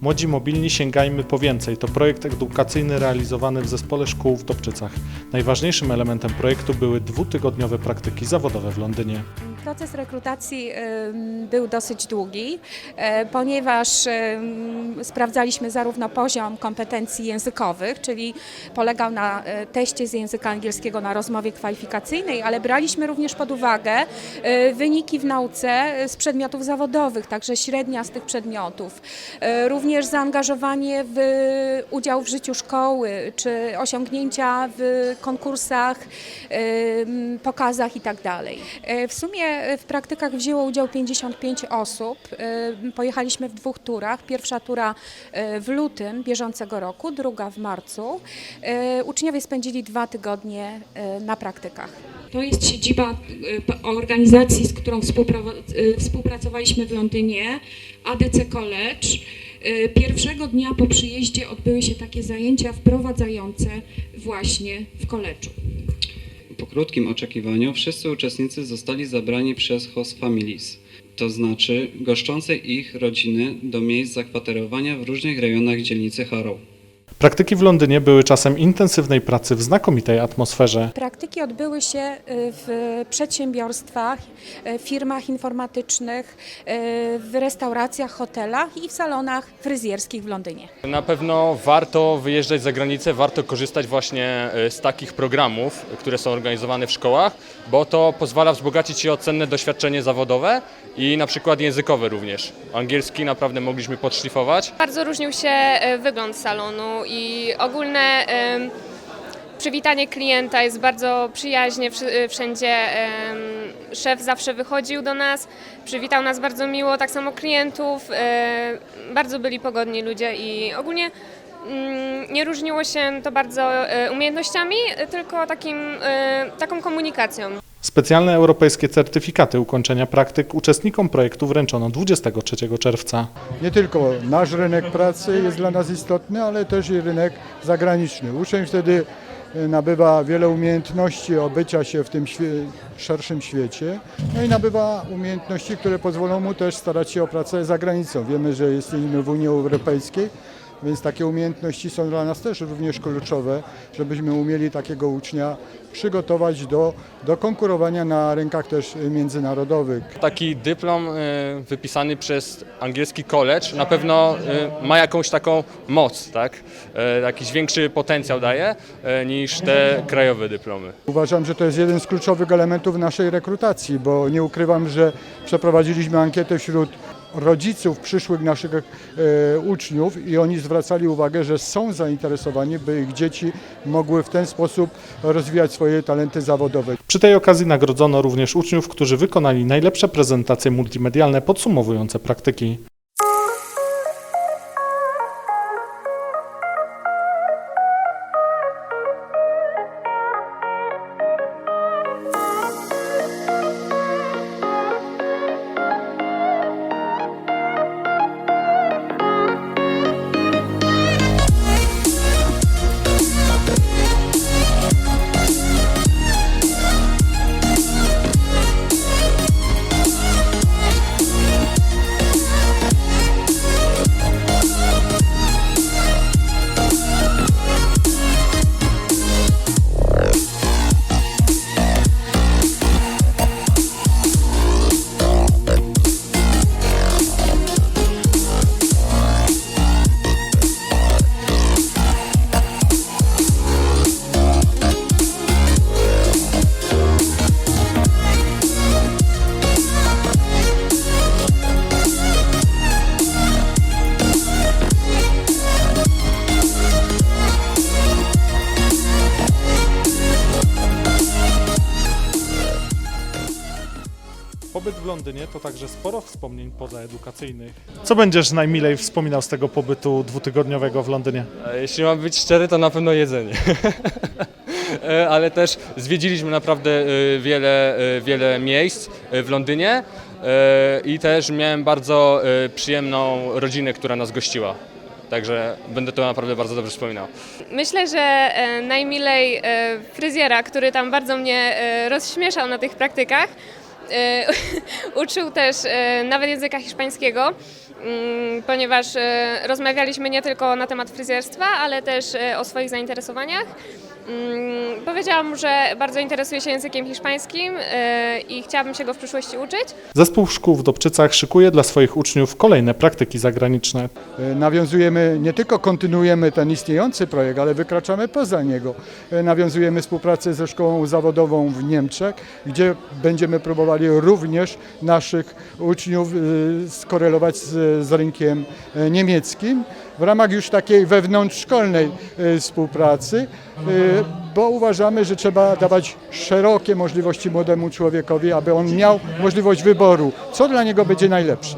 Młodzi Mobilni Sięgajmy po więcej to projekt edukacyjny realizowany w Zespole Szkół w Dobczycach. Najważniejszym elementem projektu były dwutygodniowe praktyki zawodowe w Londynie. Proces rekrutacji był dosyć długi, e, ponieważ sprawdzaliśmy zarówno poziom kompetencji językowych, czyli polegał na e, teście z języka angielskiego na rozmowie kwalifikacyjnej, ale braliśmy również pod uwagę e, wyniki w nauce z przedmiotów zawodowych, także średnia z tych przedmiotów. E, Również zaangażowanie w udział w życiu szkoły, czy osiągnięcia w konkursach, pokazach itd. E, W sumie e, w praktykach wzięło udział 55 osób. E, Pojechaliśmy w dwóch turach. Pierwsza tura w lutym bieżącego roku, druga w marcu. Uczniowie spędzili dwa tygodnie na praktykach. To jest siedziba organizacji, z którą współpra- współpracowaliśmy w Londynie, ADC College. Y, Pierwszego dnia po przyjeździe odbyły się takie zajęcia wprowadzające właśnie w koleczu. Po krótkim oczekiwaniu wszyscy uczestnicy zostali zabrani przez host families, to znaczy goszczące ich rodziny do miejsc zakwaterowania w różnych rejonach dzielnicy Harrow. Praktyki w Londynie były czasem intensywnej pracy w znakomitej atmosferze. Praktyki odbyły się y, w przedsiębiorstwach, y, firmach informatycznych, y, w restauracjach, hotelach i w salonach fryzjerskich w Londynie. Na pewno warto wyjeżdżać za granicę, warto korzystać właśnie z takich programów, które są organizowane w szkołach, bo to pozwala wzbogacić się o cenne doświadczenie zawodowe i na przykład językowe również. Angielski naprawdę mogliśmy podszlifować. Bardzo różnił się wygląd salonu i ogólne przywitanie klienta jest bardzo przyjaźnie e, wszędzie. Szef zawsze wychodził do nas, przywitał nas bardzo miło, tak samo klientów. e, Bardzo byli pogodni ludzie i ogólnie mm, nie różniło się to bardzo e, umiejętnościami, tylko takim, taką komunikacją. Specjalne europejskie certyfikaty ukończenia praktyk uczestnikom projektu wręczono 23 czerwca. Nie tylko nasz rynek pracy jest dla nas istotny, ale też i rynek zagraniczny. Uczeń wtedy e, nabywa wiele umiejętności obycia się w tym świe- szerszym świecie, no i nabywa umiejętności, które pozwolą mu też starać się o pracę za granicą. Wiemy, że jesteśmy w Unii Europejskiej, więc takie umiejętności są dla nas też również kluczowe, żebyśmy umieli takiego ucznia przygotować do, do konkurowania na rynkach też międzynarodowych. Taki dyplom e, wypisany przez angielski college na pewno e, ma jakąś taką moc, tak? E, Jakiś większy potencjał daje niż te krajowe dyplomy. Uważam, że to jest jeden z kluczowych elementów naszej rekrutacji, bo nie ukrywam, że przeprowadziliśmy ankietę wśród rodziców przyszłych naszych e, uczniów i oni zwracali uwagę, że są zainteresowani, by ich dzieci mogły w ten sposób rozwijać swoje talenty zawodowe. Przy tej okazji nagrodzono również uczniów, którzy wykonali najlepsze prezentacje multimedialne podsumowujące praktyki. Pobyt w Londynie to także sporo wspomnień pozaedukacyjnych. Co będziesz najmilej wspominał z tego pobytu dwutygodniowego w Londynie? E, Jeśli mam być szczery, to na pewno jedzenie. e, ale też zwiedziliśmy naprawdę e, wiele, e, wiele miejsc e, w Londynie e, i też miałem bardzo e, przyjemną rodzinę, która nas gościła. Także będę to naprawdę bardzo dobrze wspominał. Myślę, że e, najmilej e, fryzjera, który tam bardzo mnie e, rozśmieszał na tych praktykach. Uczył też e, nawet języka hiszpańskiego, mm, ponieważ e, rozmawialiśmy nie tylko na temat fryzjerstwa, ale też e, o swoich zainteresowaniach. Mm, Powiedziałam że bardzo interesuję się językiem hiszpańskim e, i chciałabym się go w przyszłości uczyć. Zespół szkół w Dobczycach szykuje dla swoich uczniów kolejne praktyki zagraniczne. E, Nawiązujemy, nie tylko kontynuujemy ten istniejący projekt, ale wykraczamy poza niego. E, Nawiązujemy współpracę ze szkołą zawodową w Niemczech, gdzie będziemy próbowali również naszych uczniów e, skorelować z, z rynkiem e, niemieckim w ramach już takiej wewnątrzszkolnej e, współpracy, e, bo uważamy, że trzeba dawać szerokie możliwości młodemu człowiekowi, aby on miał możliwość wyboru, co dla niego będzie najlepsze.